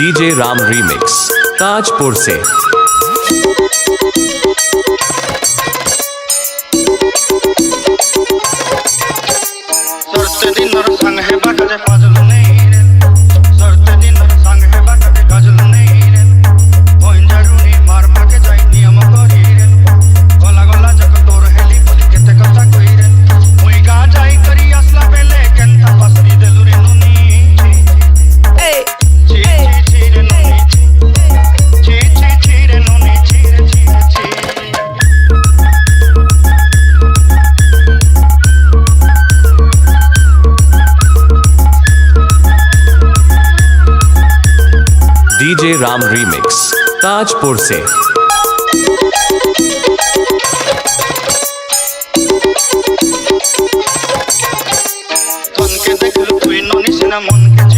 DJ Ram remix Tajpur से DJ Ram remix Tajpur से মন কে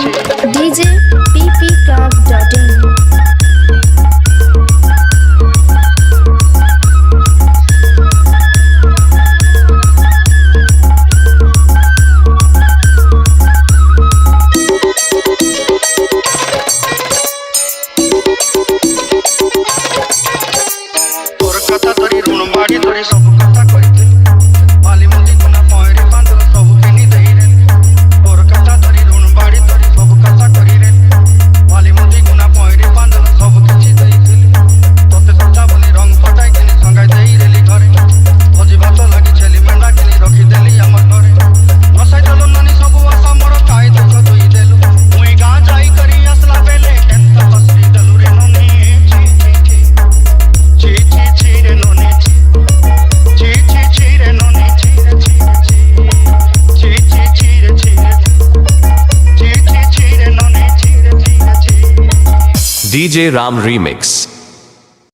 from djppclub.in. তোর কথা তোর ঋণ মাড়ি তোর সব কথা কই DJ Ram Remix